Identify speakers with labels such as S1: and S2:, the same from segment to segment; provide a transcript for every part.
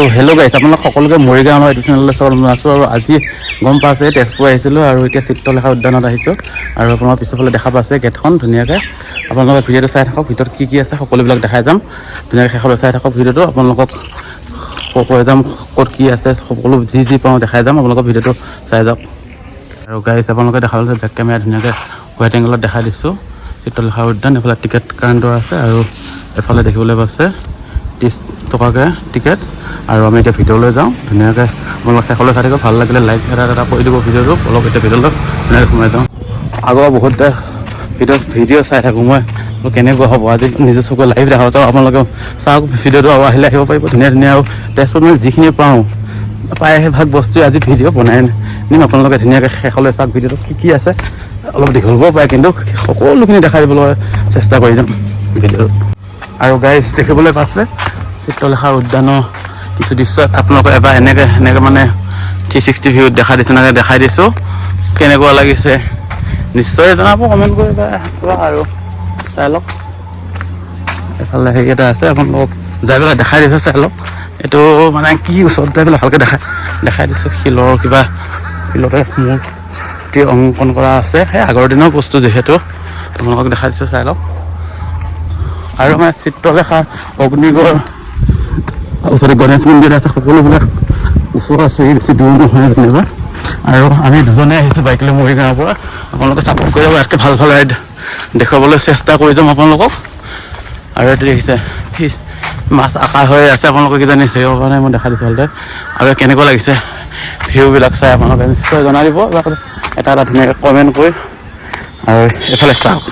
S1: তো হেল্ল' গাইছ আপোনালোক সকলোকে মৰিগাঁও ইউটিউব চেনেললৈ স্বাগতম জনাইছোঁ আৰু আজি গম পাইছে তেজপুৰ আহিছিলোঁ আৰু এতিয়া চিত্ৰলেখা উদ্যানত আহিছোঁ আৰু আপোনালোকৰ পিছৰফালে দেখা পাইছে গেটখন ধুনীয়াকৈ। আপোনালোকে ভিডিঅ'টো চাই থাকক ভিতৰত কি কি আছে সকলোবিলাক দেখাই যাম। ধুনীয়াকৈ শেষলৈ চাই থাকক ভিডিঅ'টো আপোনালোকক ক- যাম ক'ত কি আছে সকলো যি যি পাওঁ দেখাই যাম আপোনালোকৰ ভিডিঅ'টো চাই যাওক। আৰু গাইছ আপোনালোকে দেখা পাইছে বেক কেমেৰা ধুনীয়াকৈ হোৱাইট এংগলত দেখাই দিছোঁ। চিত্ৰলেখা উদ্যান এইফালে টিকেট কাউণ্টাৰ আছে আৰু এফালে দেখিবলৈ পাইছে। ত্ৰিছ টকাকৈ টিকেট আৰু আমি এতিয়া ভিডিঅ'লৈ যাওঁ। ধুনীয়াকৈ আপোনালোক শেষলৈ চাই থাকিব। ভালো লাগিলে লাইক এটা এটা কৰি দিব ভিডিঅ'টো। অলপ এতিয়া ভিডিঅ'লৈ ধুনীয়াকৈ সোমাই যাওঁ। আগৰ বহুত ভিডিঅ' ভিডিঅ' চাই থাকোঁ মই। কেনেকুৱা হ'ব? আজি নিজৰ চকুৰে লাইভ দেখা যাওঁ আপোনালোকে চাওক, ভিডিঅ'টো আৰু আহিলে আহিব পাৰিব। ধুনীয়া ধুনীয়া আৰু তেজপুৰত মই যিখিনি পাওঁ প্ৰায়ভাগ বস্তুৱে আজি ভিডিঅ' বনাই নিম আপোনালোকে ধুনীয়াকৈ শেষলৈ চাওক ভিডিঅ'টো কি কি আছে। অলপ দীঘল হ'ব পাৰে, কিন্তু সকলোখিনি দেখাই দিবলৈ চেষ্টা কৰি যাম ভিডিঅ'ত আৰু গাইজ দেখিবলৈ পাইছে? চিত্ৰলেখা উদ্যানৰ কিছু দৃশ্য। আপোনালোকক এবাৰ এনেকৈ এনেকৈ মানে থ্ৰী ছিক্সটি ভিউত দেখাই দিছোঁ, এনেকৈ দেখাই দিছোঁ। কেনেকুৱা লাগিছে? নিশ্চয় জনাব কমেণ্ট কৰি কিবা আৰু চাই লওক। এফালে হেৰি আছে, আপোনালোকক যাই পেলাই দেখাই দিছোঁ, চাই লওক। এইটো মানে কি ওচৰত যাই পেলাই ভালকৈ দেখাই দেখাই দিছোঁ, শিলৰ কিবা শিলতে মূৰ্তি অংকন কৰা আছে। সেই আগৰ দিনৰ বস্তু যিহেতু, আপোনালোকক দেখাই দিছোঁ, চাই লওক। আৰু মানে চিত্ৰলেখা অগ্নিগড়, ওচৰতে গণেশ মন্দিৰ আছে, সকলোবিলাক ওচৰ আচৰি বেছি দূৰ নহয় যেনিবা আৰু আমি দুজনে আহিছোঁ বাইক লৈ মৰিগাঁৱৰ পৰা। আপোনালোকে ছাপোৰ্ট কৰিব ইয়াতকৈ ভালো ভালো ৰাইড দেখুৱাবলৈ চেষ্টা কৰি যাম আপোনালোকক। আৰু এইটো দেখিছে ফিছ মাছ আকাৰ হৈ আছে, আপোনালোকে কিজানি ধৰিব পৰা নাই মই দেখাই দিছোঁ ভালদৰে। আৰু কেনেকুৱা লাগিছে ভিউবিলাক চাই আপোনালোকে নিশ্চয় জনাই দিব। এটা এটা ধুনীয়াকৈ কমেণ্ট কৰি। আৰু এইফালে চাওক।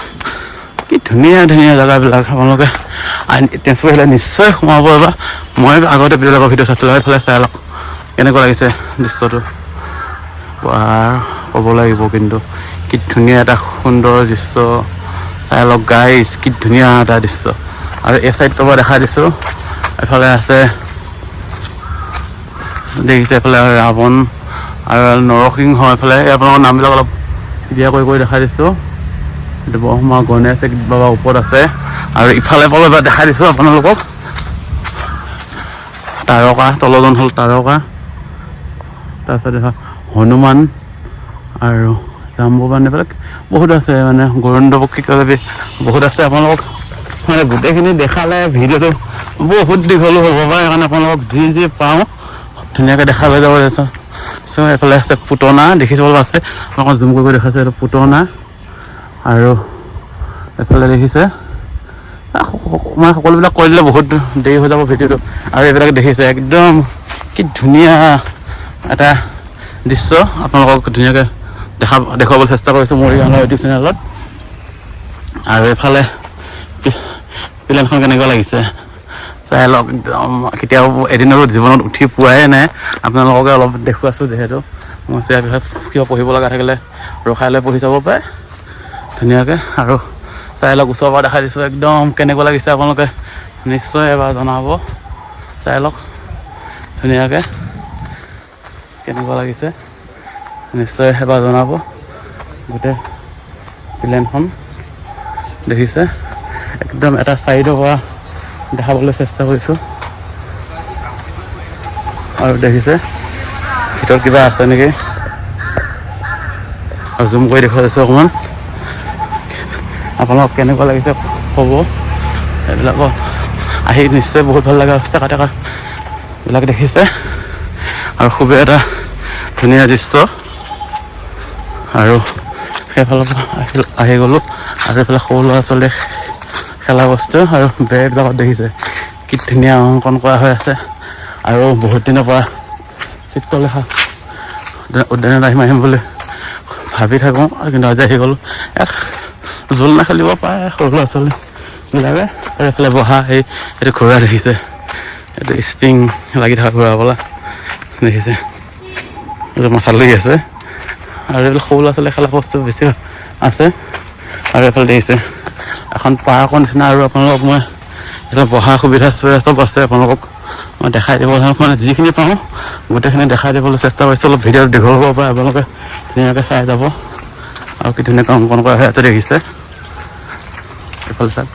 S1: কি ধুনীয়া ধুনীয়া জেগাবিলাক আপোনালোকে তেজপুৰ আহিলে নিশ্চয় সোমাব এবাৰ। মই আগতে ভিডিঅ'বিলাকৰ ভিডিঅ' চাইছিলোঁ এইফালে চাই লওক, কেনেকুৱা লাগিছে দৃশ্যটো। ক'ব লাগিব কিন্তু, কি ধুনীয়া এটা সুন্দৰ দৃশ্য। চাই লওক গাইজ কি ধুনীয়া এটা দৃশ্য। আৰু এই চাইডটোৰ পৰা দেখাই দিছোঁ এফালে আছে, দেখিছে এইফালে ৰাৱণ আৰু নৰসিংহ এইফালে। এই আপোনালোকৰ নামবিলাক অলপ ক্লিয়াৰ কৰি কৰি দেখাই দিছোঁ। ব্ৰহ্মা গণেশ বাবা ওপৰত আছে আৰু ইফালে পৰা এবাৰ দেখাই দিছোঁ আপোনালোকক তাৰকা তলজন হ'ল তাৰকা তাৰপিছত হনুমান আৰু জাম্বুবান এইবিলাক বহুত আছে মানে গৰুণ্ড পক্ষী কিবাকিবি বহুত আছে আপোনালোকক মানে গোটেইখিনি দেখালে ভিডিঅ'টো বহুত দীঘলো হ'ব পাৰে সেইকাৰণে আপোনালোকক যি যি পাওঁ ধুনীয়াকৈ দেখা লৈ যাব চ' এইফালে আছে পুতনা দেখিছোঁ আছে আপোনালোকক জুম কৰি কৰি দেখাইছে এইটো পুতনা আৰু এইফালে দেখিছে মানে সকলোবিলাক কৈ দিলে বহুত দেৰি হৈ যাব ভিডিঅ'টো আৰু এইবিলাক দেখিছে একদম কি ধুনীয়া এটা দৃশ্য আপোনালোকক ধুনীয়াকৈ দেখা দেখুৱাবলৈ চেষ্টা কৰিছোঁ মৰিগাঁও ইউটিউব চেনেলত। আৰু এইফালে প্লেনখন কেনেকুৱা লাগিছে চাই লওক একদম কেতিয়াও এদিনতো জীৱনত উঠি পোৱাই নাই। আপোনালোককে অলপ দেখুৱাইছোঁ যিহেতু মই ইয়াৰ বিষয়ে কিয় পঢ়িব লগা থাকিলে ৰখাই লৈ পঢ়ি যাব পাৰে। ধুনীয়াকৈ আৰু চাই লওক ওচৰৰ পৰা দেখাই দিছোঁ। একদম কেনেকুৱা লাগিছে আপোনালোকে? নিশ্চয় এবাৰ জনাব। চাই লওক ধুনীয়াকৈ কেনেকুৱা লাগিছে? নিশ্চয় এবাৰ জনাব। গোটেই প্লেনখন দেখিছে। একদম এটা চাইডৰ পৰা দেখাবলৈ চেষ্টা কৰিছোঁ। আৰু দেখিছে, ভিতৰত কিবা আছে নেকি? আৰু জুম কৰি দেখুৱাই দিছোঁ অকণমান। আপোনালোকক কেনেকুৱা লাগিছে ক'ব? এইবিলাকক আহি নিশ্চয় বহুত ভাল লগা হৈছে টেকা টেকাবিলাক দেখিছে। আৰু খুবেই এটা ধুনীয়া দৃশ্য। আৰু সেইফালৰ পৰা আহি আহি গ'লোঁ। আৰু এইফালে সৰু ল'ৰা ছোৱালীয়ে খেলা বস্তু আৰু বেৰবিলাকত দেখিছে। কি ধুনীয়া অংকন কৰা হৈ আছে। আৰু বহুত দিনৰ পৰা চিত্ৰলেখা উদ্যান- উদ্যানত আহিম আহিম বুলি ভাবি থাকোঁ। কিন্তু আজি আহি গ'লোঁ। ইয়াত জোলনা খেলিব পাৰে সৰু ল'ৰা ছোৱালীবিলাকে আৰু এইফালে বহা সেই এইটো ঘোঁৰা দেখিছে। এইটো স্প্ৰিং লাগি থকা ঘোঁৰা বোলা দেখিছে। এইটো মাথা লাগি আছে। আৰু এইবিলাক সৰু ল'ৰা ছোৱালীয়ে খেলা বস্তু বেছি আছে। আৰু এইফালে দেখিছে, এখন পাৰ্কৰ নিচিনা আৰু আপোনালোকক মই এইফালে বহা সুবিধা চুবিধা চব আছে আপোনালোকক। মই দেখাই দিব মানে যিখিনি পাওঁ, গোটেইখিনি দেখাই দিবলৈ চেষ্টা কৰিছোঁ। অলপ ভিডিঅ'ত দীঘল হ'ব পাৰে, আপোনালোকে ধুনীয়াকৈ চাই যাব। আৰু কি ধুনীয়াকৈ অংকন কৰা হৈ আছে, দেখিছে। এইফালে চাওক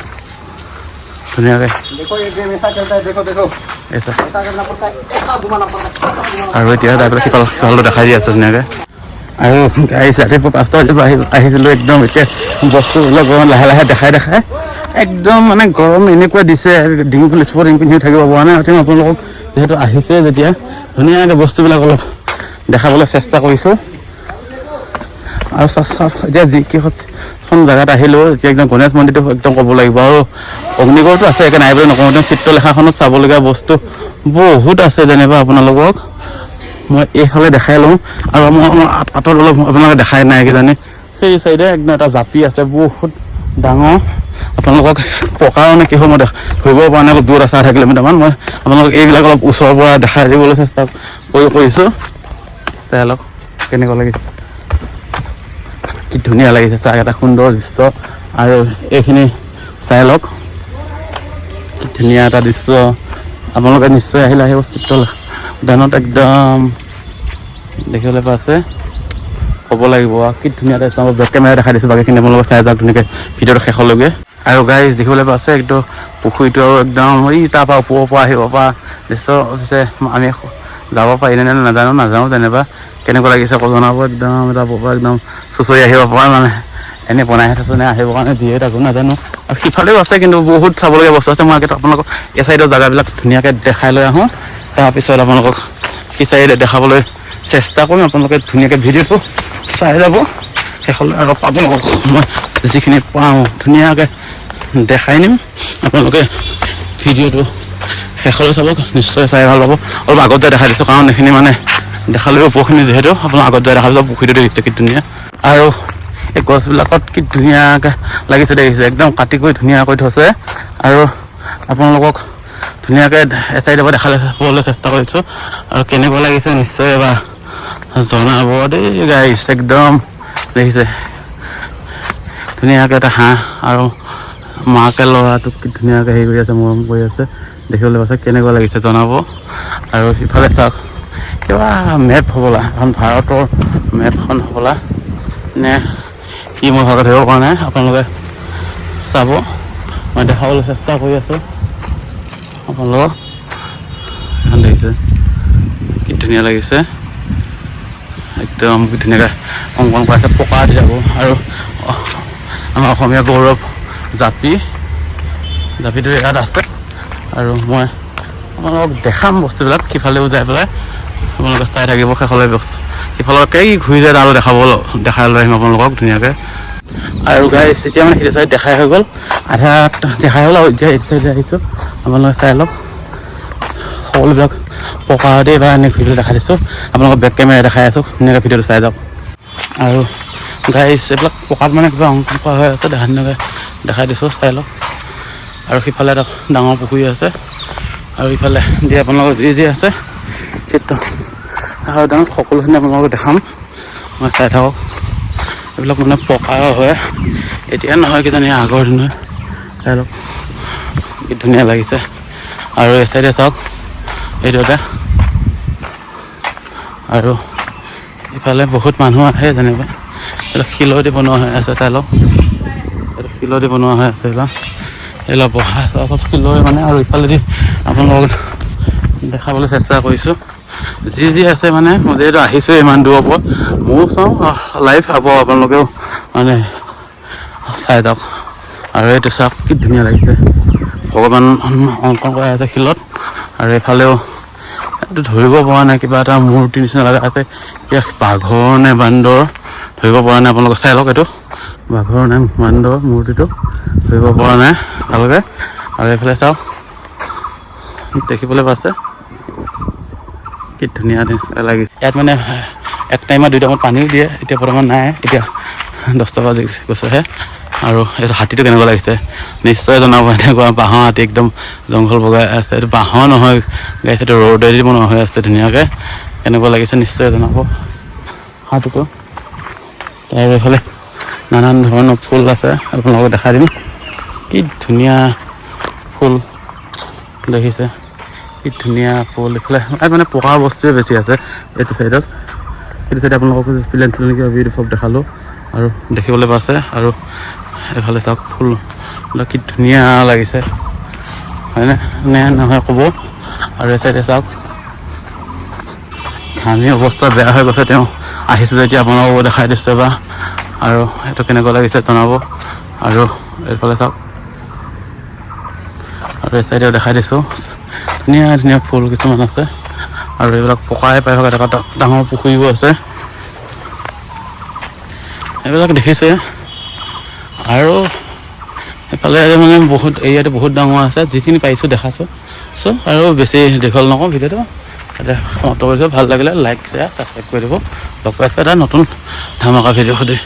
S1: ধুনীয়াকৈ
S2: देखो ये गेम ऐसा चलता है देखो देखो
S1: এই চাওক
S2: ऐसा करना पड़ता है ऐसा घुमाना पड़ता है ऐसा घुमाना
S1: আৰু এতিয়া তাৰ পিছত সিফাল সিফালটো দেখাই দি আছে ধুনীয়াকৈ আৰু গাড়ী ৰাতিপুৱা পাঁচটা বজাৰ পৰা আহি আহিছিলোঁ একদম এতিয়া বস্তুবিলাক গৰম লাহে লাহে দেখাই দেখাই একদম মানে গৰম এনেকুৱা দিছে ডিঙি ফুল স্পট পিন্ধি থাকিব পৰা নাই এতিয়া আপোনালোকক যিহেতু আহিছে যেতিয়া ধুনীয়াকৈ বস্তুবিলাক অলপ দেখাবলৈ চেষ্টা কৰিছোঁ আৰু এতিয়া যিকেইখন জেগাত আহিলোঁ এতিয়া একদম গণেশ মন্দিৰটো একদম ক'ব লাগিব আৰু অগ্নিগড়টো আছে, একে নাই বুলি নকওঁ, একদম চিত্ৰলেখাখনত চাবলগীয়া বস্তু বহুত আছে যেনিবা আপোনালোকক। মই এইফালে দেখাই লওঁ, আৰু মই মই আঁতৰত অলপ আপোনালোকে দেখাই নাই কিজানি। সেই চাইডে একদম এটা জাপি আছে, বহুত ডাঙৰ। আপোনালোকক পকাৰ নে কিহৰ মই ধৰিব পৰা নাই, অলপ দূৰত আছে, আধা কিলোমিটাৰমান। মই আপোনালোকক এইবিলাক অলপ ওচৰৰ পৰা দেখাই দিবলৈ চেষ্টা কৰি কৰিছোঁ। লওক কেনেকুৱা লাগিছে? কি ধুনীয়া লাগিছে তাক এটা সুন্দৰ দৃশ্য। আৰু এইখিনি চাই লওক। কি ধুনীয়া এটা দৃশ্য। আপোনালোকে নিশ্চয় আহিলে আহিব চিত্ৰলেখা। উদ্যানত একদম দেখিবলৈ পাইছে ক'ব লাগিব কি ধুনীয়া মই বেক কেমেৰা দেখাই দিছোঁ, বাকীখিনি আপোনালোকে চাই যাওক ধুনীয়াকৈ ভিডিঅ'টো শেষলৈকে আৰু গাড়ী দেখিবলৈ পাইছে একদম পুখুৰীটো আৰু একদম এই তাৰপৰা ওপৰৰ পৰা আহিব পৰা দৃশ্য। আমি যাব পাৰিনে নে নাজানো নাযাওঁ যেনিবা। কেনেকুৱা লাগিছে আকৌ জনাব? একদম, এটা পৰা একদম চুঁচৰি আহিব পৰা মানে এনেই বনাই থৈছে নে আহিবৰ কাৰণে দিয়ে তাকো নাজানো। আৰু সিফালেও আছে কিন্তু বহুত চাবলগীয়া বস্তু আছে। মই আগতে আপোনালোকক এই চাইডৰ জেগাবিলাক ধুনীয়াকৈ দেখাই লৈ আহোঁ। তাৰপিছত আপোনালোকক সেই চাইডে দেখাবলৈ চেষ্টা কৰিম। আপোনালোকে ধুনীয়াকৈ ভিডিঅ'টো চাই যাব। শেষলৈ আৰু আপোনালোকক মই যিখিনি পাওঁ, ধুনীয়াকৈ দেখাই নিম। আপোনালোকে ভিডিঅ'টো শেষলৈ চাব, নিশ্চয় চাই ভালো পাব। অলপ আগত দেখাই দিছোঁ, কাৰণ এইখিনি মানে দেখালেও ওপৰখিনি যিহেতু। আপোনাৰ আগত যাই দেখা যাব পুখুৰীটো দেখিছে কি ধুনীয়া। আৰু এই গছবিলাকত কি ধুনীয়াকৈ লাগিছে দেখিছে একদম কাটি কৰি ধুনীয়াকৈ থৈছে। আৰু আপোনালোকক ধুনীয়াকৈ এচাইডৰ পৰা দেখালে চাবলৈ চেষ্টা কৰিছোঁ। আৰু কেনেকুৱা লাগিছে নিশ্চয় এবাৰ জনাব দেই গাইছ একদম দেখিছে। ধুনীয়াকৈ এটা হাঁহ আৰু মাকে ল'ৰাটোক ধুনীয়াকৈ হেৰি কৰি আছে, মৰম কৰি আছে। দেখিবলৈ পাইছে, কেনেকুৱা লাগিছে জনাব। আৰু সিফালে চাওক কিবা মেপ হ'বলা এখন ভাৰতৰ মেপখন হ'বলা। নে কি মই ভালকৈ ধৰিব পৰা নাই আপোনালোকে চাব। মই দেখাবলৈ চেষ্টা কৰি আছোঁ। আপোনালোকক এখন দেখিছে কি ধুনীয়া লাগিছে। একদম ধুনীয়াকৈ অংকন কৰাইছে পকা দি যাব। আৰু আমাৰ অসমীয়া গৌৰৱ জাপি জাপিটো ইয়াত আছে। আৰু মই আপোনালোকক দেখাম বস্তুবিলাক সিফালেও যাই পেলাই। আপোনালোকে চাই থাকিব শেষলৈ বস্তু সিফালকে ঘূৰি যায় তালৈ দেখাব, দেখাই লৈ আহিম আপোনালোকক ধুনীয়াকৈ। আৰু গাই এতিয়া মানে সেইটো চাইড দেখাই হৈ গ'ল। আধা দেখাই হ'ল আৰু এতিয়া এইটো চাইডে আহিছোঁ। আপোনালোকে চাই লওক। সকলোবিলাক পকা দেই বা এনে ঘূৰি পেলাই দেখাই দিছোঁ। আপোনালোকক বেক কেমেৰা দেখাই আছোঁ। ধুনীয়াকৈ ভিডিঅ'টো চাই যাওক। আৰু গাইছ এইবিলাক পকাত মানে কিবা অংকন কৰা হৈ আছে দেখা ধুনীয়াকৈ দেখাই দিছোঁ, চাই লওক। আৰু সিফালে এটা ডাঙৰ পুখুৰী আছে। আৰু ইফালে দি আপোনালোকৰ যি যি আছে চিত্ৰ। ডাঙৰ সকলোখিনি আপোনালোকক দেখাম। মই চাই থাকক। এইবিলাক মানে পকা হয়। এতিয়া নহয় কিজানি, আগৰ দিনৰ চাই লওক কি ধুনীয়া লাগিছে। আৰু এই চাইডে চাওক। এইটো এটা। আৰু ইফালে বহুত মানুহ আহে যেনিবা। এইবিলাক শিলেদি বনোৱা হৈ আছে চাই লওক এইটো শিলেদি বনোৱা হৈ আছে এইবিলাক। এইবিলাক বহা চব শিলৰে মানে। আৰু ইফালেদি আপোনালোকক দেখাবলৈ চেষ্টা কৰিছোঁ। যি যি আছে মানে মই যিহেতু আহিছোঁ ইমান দূৰৰ পৰা। ময়ো চাওঁ লাইভ পাব আপোনালোকেও। মানে চাই যাওক আৰু এইটো চাওক কি ধুনীয়া লাগিছে। ভগৱান অংকন কৰা আছে শিলত। আৰু এইফালেও এইটো ধৰিব পৰা নাই কিবা এটা মূৰ্তি নিচিনা লগা আছে। কিবা বাঘৰ নে বান্দৰ ধৰিব পৰা নাই। আপোনালোকে চাই লওক এইটো। বাঘৰ নে বান্দৰ মূৰ্তিটো ধৰিব পৰা নাই ভালকৈ। আৰু এইফালে চাওক দেখিবলৈ পাইছে। কি ধুনীয়া লাগিছে। ইয়াত মানে এক টাইমত দুই টাইমত পানীও দিয়ে, এতিয়া বৰ্তমান নাই, এতিয়া দহটা বাজি গৈছেহে আৰু এইটো হাতীটো কেনেকুৱা লাগিছে? নিশ্চয় জনাব, এনেকুৱা বাঁহৰ হাতী একদম জংঘল বগাই আছে। এইটো বাঁহৰ নহয়, গাইছে, এইটো ৰ'দেদি বনোৱা হৈ আছে ধুনীয়াকৈ। কেনেকুৱা লাগিছে নিশ্চয় জনাব হাতীটো। তাৰ এইফালে নানান ধৰণৰ ফুল আছে, আপোনালোকক দেখাই দিম। কি ধুনীয়া ফুল দেখিছে। কি ধুনীয়া ফুল এইফালে মানে পকা বস্তুৱে বেছি আছে এইটো চাইডত সেইটো চাইডে আপোনালোকক প্লেন চিলেন কিবা ভিডিঅ' চব দেখালোঁ আৰু দেখিবলৈ পাইছে আৰু এইফালে চাওক ফুল কি ধুনীয়া লাগিছে। হয়নে? নে, নহয় ক'ব। আৰু এই চাইডে চাওক। ঘামি অৱস্থা বেয়া হৈ গৈছে, তেওঁ আহিছে যেতিয়া আপোনালোকক দেখাই দিছে বা। আৰু সেইটো কেনেকুৱা লাগিছে জনাব। আৰু এইফালে চাওক। আৰু এই চাইডেও দেখাই দিছোঁ। ধুনীয়া ধুনীয়া ফুল কিছুমান আছে। আৰু এইবিলাক পকাই পাই থকা এটা ডাঙৰ পুখুৰীও আছে। এইবিলাক দেখিছে। আৰু এইফালে মানে বহুত এৰিয়াটো বহুত ডাঙৰ আছে, যিখিনি পাৰিছোঁ দেখাছোঁ চ' আৰু বেছি দীঘল নকওঁ ভিডিঅ'টো। তাতে সমাপ্ত কৰিছোঁ। ভালো লাগিলে লাইক শ্বেয়াৰ ছাবস্ক্ৰাইব কৰি দিব। লগ পাইছোঁ এটা নতুন ধামাকা ভিডিঅ' সুধি